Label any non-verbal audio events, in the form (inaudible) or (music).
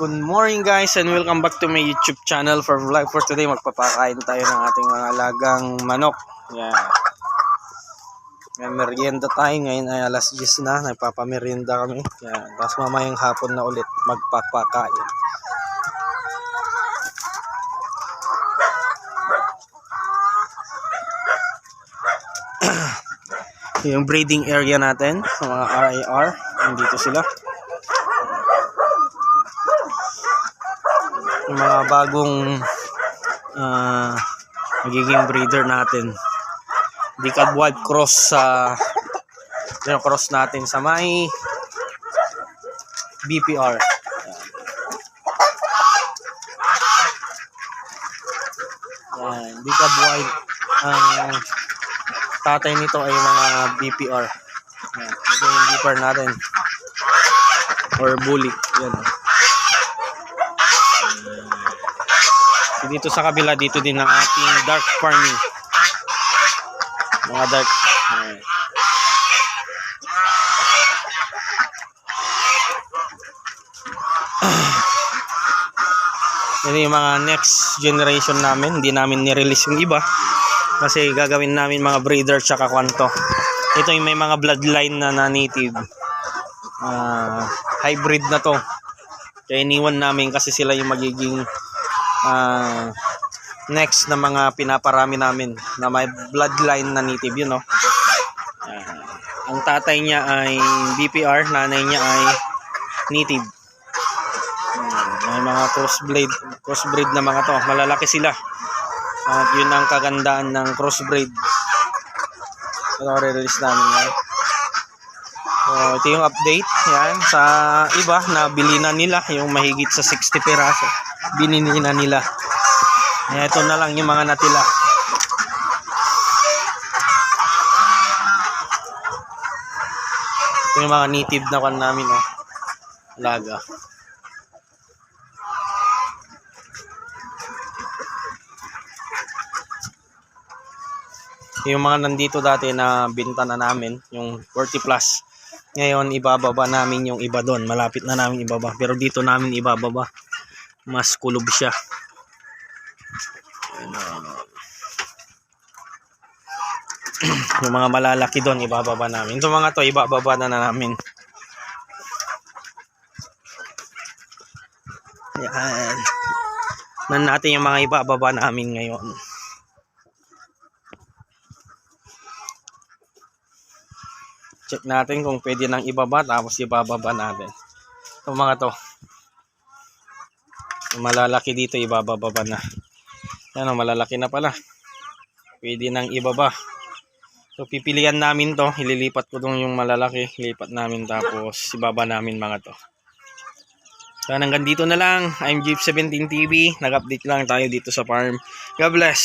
Good morning guys and welcome back to my YouTube channel for vlog for today. Magpapakain tayo ng ating mga alagang manok. Yan. May merienda tayo. Ngayon ay alas 10 na. Nagpapamerienda kami. Yan. Tapos mamayang hapon na ulit magpapakain. (coughs) yung breeding area natin sa mga RIR. Nandito sila. Yung mga bagong ah, magiging breeder natin. Decad White Cross sa uh, cross natin sa may BPR. Yan, Decad White ang tatay nito ay mga BPR. Yan, ito yung BPR natin. Or bully. Yan. Dito sa kabila, dito din ang ating dark farming. Mga dark. Ayan. Yan yung mga next generation namin. Hindi namin nirelease yung iba. Kasi gagawin namin mga breeder tsaka kwanto. Ito yung may mga bloodline na na native. Ah, hybrid na to. Kaya iniwan namin kasi sila yung magiging ah, next na mga pinaparami namin na may bloodline na native yun no. Ah, ang tatay niya ay BPR, nanay niya ay native. Hmm, may mga crossbreed, crossbreed na mga to. Malalaki sila. At yun ang kagandaan ng crossbreed. Ito re-release namin yan. So, ito yung update. Yan. Sa iba, na nila yung mahigit sa 60 piraso. Binili na nila. Yan, ito na lang yung mga natila. Ito yung mga native na kan namin. Oh. Alaga. Yung mga nandito dati na binta na namin, yung 40 plus. Ngayon, ibababa namin yung iba doon. Malapit na namin ibaba. Pero dito namin ibababa. Mas kulob siya. Ayun, ah. yung mga malalaki doon, ibababa namin. Yung mga to, ibababa na, na namin. Yan. Nan natin yung mga ibababa namin ngayon. check natin kung pwede nang ibaba tapos ibababa natin itong mga to malalaki dito ibababa na. Yan o malalaki na pala. Pwede nang ibaba. So pipilian namin to. Ililipat ko dong yung malalaki. Lipat namin tapos ibaba namin mga to. So hanggang dito na lang. I'm Jeep17 TV nag-update lang tayo dito sa farm. God bless